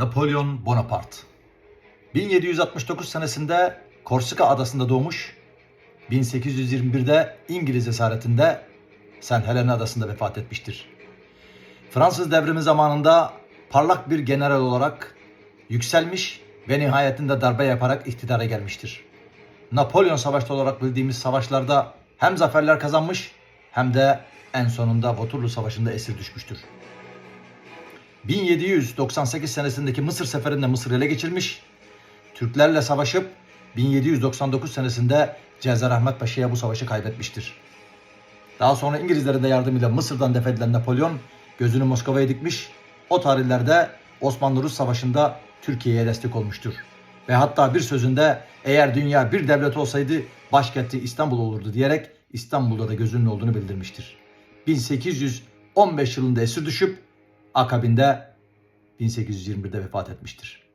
Napolyon Bonaparte 1769 senesinde Korsika adasında doğmuş, 1821'de İngiliz esaretinde St. Helena adasında vefat etmiştir. Fransız devrimi zamanında parlak bir general olarak yükselmiş ve nihayetinde darbe yaparak iktidara gelmiştir. Napolyon Savaşları olarak bildiğimiz savaşlarda hem zaferler kazanmış hem de en sonunda Waterloo Savaşı'nda esir düşmüştür. 1798 senesindeki Mısır seferinde Mısır ele geçirmiş, Türklerle savaşıp 1799 senesinde Cezar Ahmet Paşa'ya bu savaşı kaybetmiştir. Daha sonra İngilizlerin de yardımıyla Mısır'dan defedilen Napolyon gözünü Moskova'ya dikmiş, o tarihlerde Osmanlı-Rus Savaşı'nda Türkiye'ye destek olmuştur. Ve hatta bir sözünde eğer dünya bir devlet olsaydı başkenti İstanbul olurdu diyerek İstanbul'da da gözünün olduğunu bildirmiştir. 1815 yılında esir düşüp akabinde 1821'de vefat etmiştir.